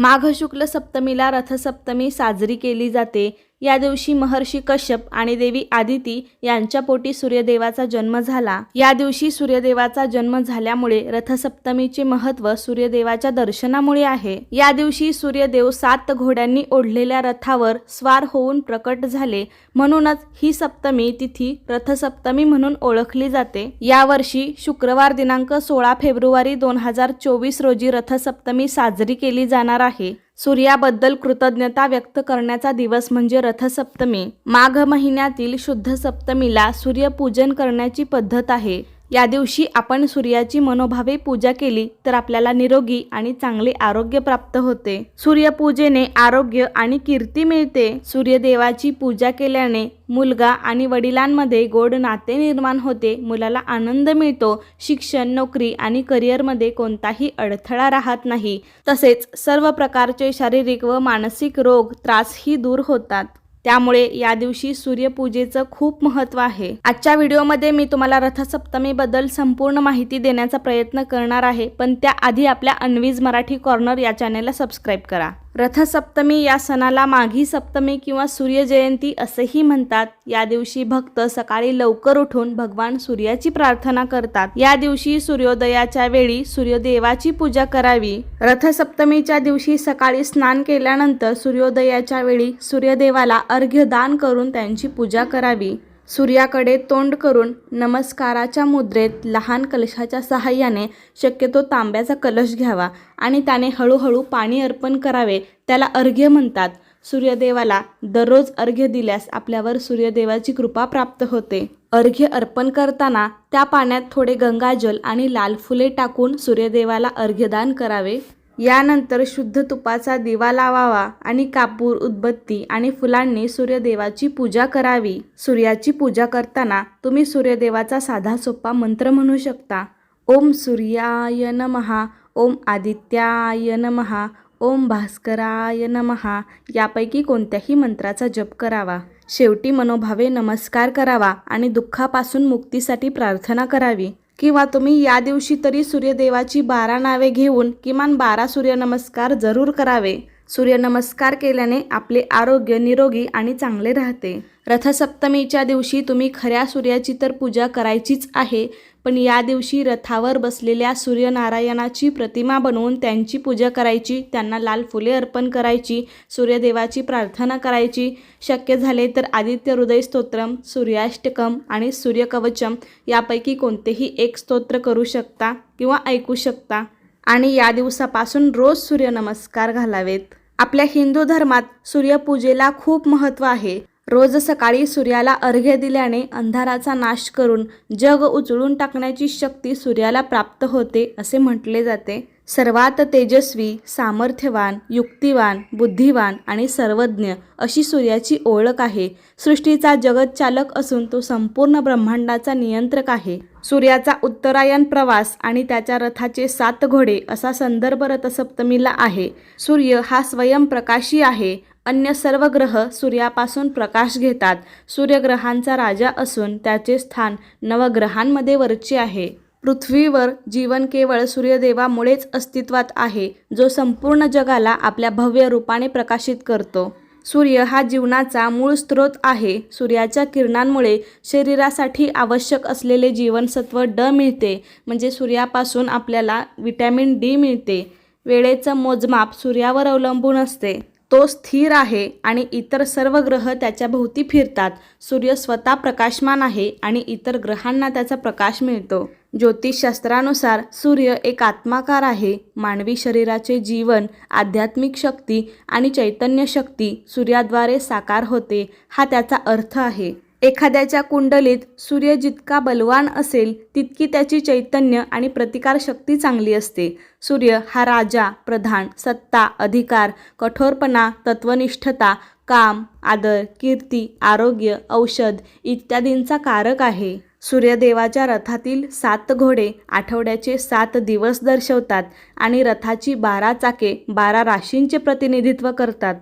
माघ शुक्ल सप्तमीला रथसप्तमी साजरी केली जाते. या दिवशी महर्षी कश्यप आणि देवी आदिती यांच्या पोटी सूर्यदेवाचा जन्म झाला. या दिवशी सूर्यदेवाचा जन्म झाल्यामुळे रथसप्तमीचे महत्त्व सूर्यदेवाच्या दर्शनामुळे आहे. या दिवशी सूर्यदेव सात घोड्यांनी ओढलेल्या रथावर स्वार होऊन प्रकट झाले. म्हणूनच ही सप्तमी तिथी रथसप्तमी म्हणून ओळखली जाते. यावर्षी शुक्रवार दिनांक सोळा फेब्रुवारी दोन हजार चोवीस रोजी रथसप्तमी साजरी केली जाणार आहे. सूर्याबद्दल कृतज्ञता व्यक्त करण्याचा दिवस म्हणजे रथसप्तमी. माघ महिन्यातील शुद्ध सप्तमीला सूर्यपूजन करण्याची पद्धत आहे. या दिवशी आपण सूर्याची मनोभावे पूजा केली तर आपल्याला निरोगी आणि चांगले आरोग्य प्राप्त होते. सूर्यपूजेने आरोग्य आणि कीर्ती मिळते. सूर्यदेवाची पूजा केल्याने मुलगा आणि वडिलांमध्ये गोड नाते निर्माण होते. मुलाला आनंद मिळतो. शिक्षण नोकरी आणि करिअरमध्ये कोणताही अडथळा राहत नाही. तसेच सर्व प्रकारचे शारीरिक व मानसिक रोग त्रासही दूर होतात. त्यामुळे या दिवशी सूर्यपूजेचं खूप महत्त्व आहे. आजच्या व्हिडिओमध्ये मी तुम्हाला रथसप्तमीबद्दल संपूर्ण माहिती देण्याचा प्रयत्न करणार आहे पण त्याआधी आपल्या अनवीज मराठी कॉर्नर या चॅनेलला सबस्क्राईब करा. रथसप्तमी या सणाला माघी सप्तमी किंवा सूर्यजयंती असेही म्हणतात. या दिवशी भक्त सकाळी लवकर उठून भगवान सूर्याची प्रार्थना करतात. या दिवशी सूर्योदयाच्या वेळी सूर्यदेवाची पूजा करावी. रथसप्तमीच्या दिवशी सकाळी स्नान केल्यानंतर सूर्योदयाच्या वेळी सूर्यदेवाला अर्घ्य दान करून त्यांची पूजा करावी. सूर्याकडे तोंड करून नमस्काराच्या मुद्रेत लहान कलशाच्या सहाय्याने शक्यतो तांब्याचा कलश घ्यावा आणि त्याने हळूहळू पाणी अर्पण करावे त्याला अर्घ्य म्हणतात. सूर्यदेवाला दररोज अर्घ्य दिल्यास आपल्यावर सूर्यदेवाची कृपा प्राप्त होते. अर्घ्य अर्पण करताना त्या पाण्यात थोडे गंगाजल आणि लाल फुले टाकून सूर्यदेवाला अर्घ्यदान करावे. यानंतर शुद्ध तुपाचा दिवा लावावा आणि कापूर उदबत्ती आणि फुलांनी सूर्यदेवाची पूजा करावी. सूर्याची पूजा करताना तुम्ही सूर्यदेवाचा साधा सोपा मंत्र म्हणू शकता. ओम सूर्याय नमहा ओम आदित्याय नमहा ओम भास्कराय नमहा यापैकी कोणत्याही मंत्राचा जप करावा. शेवटी मनोभावे नमस्कार करावा आणि दुःखापासून मुक्तीसाठी प्रार्थना करावी. किंवा तुम्ही या दिवशी तरी सूर्यदेवाची बारा नावे घेऊन किमान बारा सूर्यनमस्कार जरूर करावे. सूर्यनमस्कार केल्याने आपले आरोग्य निरोगी आणि चांगले राहते. रथसप्तमीच्या दिवशी तुम्ही खऱ्या सूर्याची तर पूजा करायचीच आहे पण या दिवशी रथावर बसलेल्या सूर्यनारायणाची प्रतिमा बनवून त्यांची पूजा करायची त्यांना लाल फुले अर्पण करायची सूर्यदेवाची प्रार्थना करायची. शक्य झाले तर आदित्य हृदय स्तोत्रम सूर्याष्टकम आणि सूर्यकवचम यापैकी कोणतेही एक स्तोत्र करू शकता किंवा ऐकू शकता. आणि या दिवसापासून रोज सूर्यनमस्कार घालावेत. आपल्या हिंदू धर्मात सूर्यपूजेला खूप महत्त्व आहे. रोज सकाळी सूर्याला अर्घ्य दिल्याने अंधाराचा नाश करून जग उचलून टाकण्याची शक्ती सूर्याला प्राप्त होते असे म्हटले जाते. सर्वात तेजस्वी सामर्थ्यवान युक्तिवान बुद्धिवान आणि सर्वज्ञ अशी सूर्याची ओळख आहे. सृष्टीचा जगतचालक असून तो संपूर्ण ब्रह्मांडाचा नियंत्रक आहे. सूर्याचा उत्तरायण प्रवास आणि त्याच्या रथाचे सात घोडे असा संदर्भ रथसप्तमीला आहे. सूर्य हा स्वयंप्रकाशी आहे. अन्य सर्व ग्रह सूर्यापासून प्रकाश घेतात. सूर्यग्रहांचा राजा असून त्याचे स्थान नवग्रहांमध्ये वरचे आहे. पृथ्वीवर जीवन केवळ सूर्यदेवामुळेच अस्तित्वात आहे जो संपूर्ण जगाला आपल्या भव्य रूपाने प्रकाशित करतो. सूर्य हा जीवनाचा मूळ स्रोत आहे. सूर्याच्या किरणांमुळे शरीरासाठी आवश्यक असलेले जीवनसत्व ड मिळते म्हणजे सूर्यापासून आपल्याला विटॅमिन डी मिळते. वेळेचं मोजमाप सूर्यावर अवलंबून असते. तो स्थिर आहे आणि इतर सर्व ग्रह त्याच्या भोवती फिरतात. सूर्य स्वतः प्रकाशमान आहे आणि इतर ग्रहांना त्याचा प्रकाश मिळतो. ज्योतिषशास्त्रानुसार सूर्य एक आत्माकार आहे. मानवी शरीराचे जीवन आध्यात्मिक शक्ती आणि चैतन्य शक्ती सूर्याद्वारे साकार होते हा त्याचा अर्थ आहे. एखाद्याच्या कुंडलीत सूर्य जितका बलवान असेल तितकी त्याची चैतन्य आणि प्रतिकार शक्ती चांगली असते. सूर्य हा राजा प्रधान सत्ता अधिकार कठोरपणा तत्वनिष्ठता काम आदर कीर्ती आरोग्य औषध इत्यादींचा कारक आहे. सूर्यदेवाच्या रथातील सात घोडे आठवड्याचे सात दिवस दर्शवतात आणि रथाची बारा चाके बारा राशींचे प्रतिनिधित्व करतात.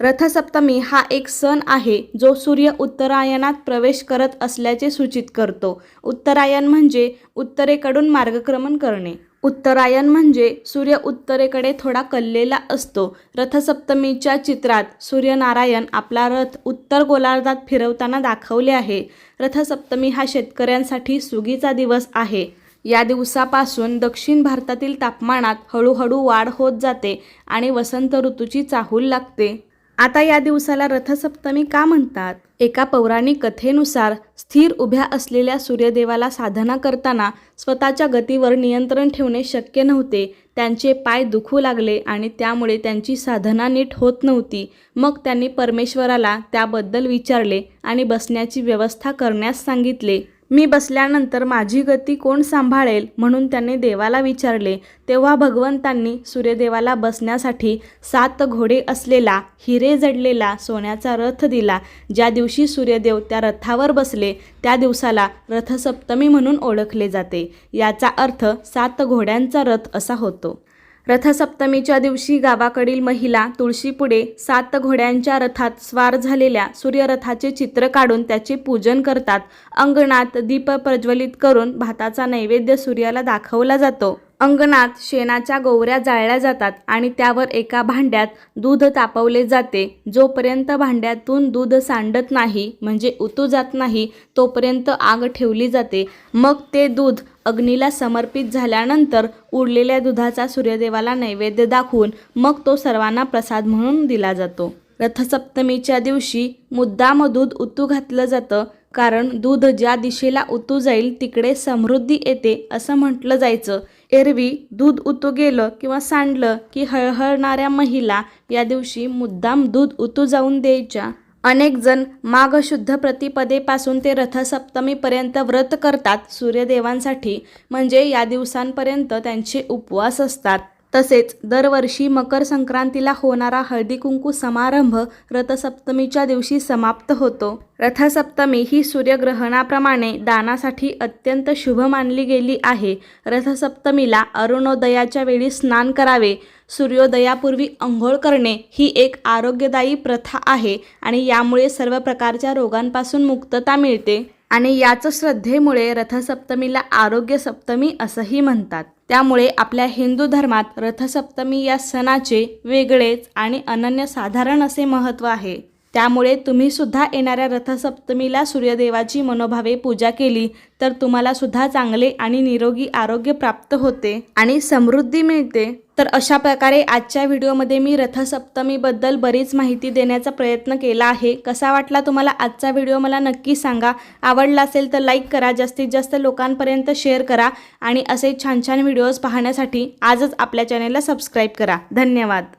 रथसप्तमी हा एक सण आहे जो सूर्य उत्तरायणात प्रवेश करत असल्याचे सूचित करतो. उत्तरायण म्हणजे उत्तरेकडून मार्गक्रमण करणे. उत्तरायण म्हणजे सूर्य उत्तरेकडे थोडा कललेला असतो. रथसप्तमीच्या चित्रात सूर्यनारायण आपला रथ उत्तर गोलार्धात फिरवताना दाखवले आहे. रथसप्तमी हा शेतकऱ्यांसाठी सुगीचा दिवस आहे. या दिवसापासून दक्षिण भारतातील तापमानात हळूहळू वाढ होत जाते आणि वसंत ऋतूची चाहूल लागते. आता या दिवसाला रथसप्तमी का म्हणतात? एका पौराणिक कथेनुसार स्थिर उभ्या असलेल्या सूर्यदेवाला साधना करताना स्वतःच्या गतीवर नियंत्रण ठेवणे शक्य नव्हते. त्यांचे पाय दुखू लागले आणि त्यामुळे त्यांची साधना नीट होत नव्हती. मग त्यांनी परमेश्वराला त्याबद्दल विचारले आणि बसण्याची व्यवस्था करण्यास सांगितले. मी बसल्यानंतर माझी गती कोण सांभाळेल म्हणून त्यांनी देवाला विचारले. तेव्हा भगवंतांनी सूर्यदेवाला बसण्यासाठी सात घोडे असलेला हिरे जडलेला सोन्याचा रथ दिला. ज्या दिवशी सूर्यदेव त्या रथावर बसले त्या दिवसाला रथसप्तमी म्हणून ओळखले जाते. याचा अर्थ सात घोड्यांचा रथ असा होतो. रथसप्तमीच्या दिवशी गावाकडील महिला तुळशीपुढे सात घोड्यांच्या रथात स्वार झालेल्या सूर्यरथाचे चित्र काढून त्याचे पूजन करतात. अंगणात दीप प्रज्वलित करून भाताचा नैवेद्य सूर्याला दाखवला जातो. अंगणात शेणाच्या गोवऱ्या जाळल्या जातात आणि त्यावर एका भांड्यात दूध तापवले जाते. जोपर्यंत भांड्यातून दूध सांडत नाही म्हणजे उतू जात नाही तोपर्यंत आग ठेवली जाते. मग ते दूध अग्नीला समर्पित झाल्यानंतर उरलेल्या दुधाचा सूर्यदेवाला नैवेद्य दाखवून मग तो सर्वांना प्रसाद म्हणून दिला जातो. रथसप्तमीच्या दिवशी मुद्दाम दूध उतू घातलं जातं कारण दूध ज्या दिशेला उतू जाईल तिकडे समृद्धी येते असं म्हटलं जायचं. एरवी दूध उतू गेलं किंवा सांडलं की हळहळणाऱ्या महिला या दिवशी मुद्दाम दूध उतू जाऊन द्यायच्या. अनेक जण माघ शुद्ध प्रतिपदेपासून ते रथसप्तमीपर्यंत व्रत करतात सूर्यदेवांसाठी. म्हणजे या दिवसांपर्यंत त्यांचे उपवास असतात. तसेच दरवर्षी मकर संक्रांतीला होणारा हळदी कुंकू समारंभ रथसप्तमीच्या दिवशी समाप्त होतो. रथसप्तमी ही सूर्यग्रहणाप्रमाणे दानासाठी अत्यंत शुभ मानली गेली आहे. रथसप्तमीला अरुणोदयाच्या वेळी स्नान करावे. सूर्योदयापूर्वी अंघोळ करणे ही एक आरोग्यदायी प्रथा आहे आणि यामुळे सर्व प्रकारच्या रोगांपासून मुक्तता मिळते. आणि याच श्रद्धेमुळे रथसप्तमीला आरोग्य सप्तमी असंही म्हणतात. त्यामुळे आपल्या हिंदू धर्मात रथसप्तमी या सणाचे वेगळेच आणि अनन्यसाधारण असे महत्त्व आहे. त्यामुळे तुम्ही सुद्धा येणाऱ्या रथसप्तमीला सूर्यदेवाची मनोभावे पूजा केली तर तुम्हाला सुद्धा चांगले आणि निरोगी आरोग्य प्राप्त होते आणि समृद्धी मिळते. तर अशा प्रकारे आजच्या व्हिडिओमध्ये मी रथसप्तमीबद्दल बरीच माहिती देण्याचा प्रयत्न केला आहे. कसा वाटला तुम्हाला आजचा व्हिडिओ मला नक्की सांगा. आवडला असेल तर लाईक करा जास्तीत जास्त लोकांपर्यंत शेअर करा आणि असे छान छान व्हिडिओज पाहण्यासाठी आजच आपल्या चॅनेलला सबस्क्राईब करा. धन्यवाद.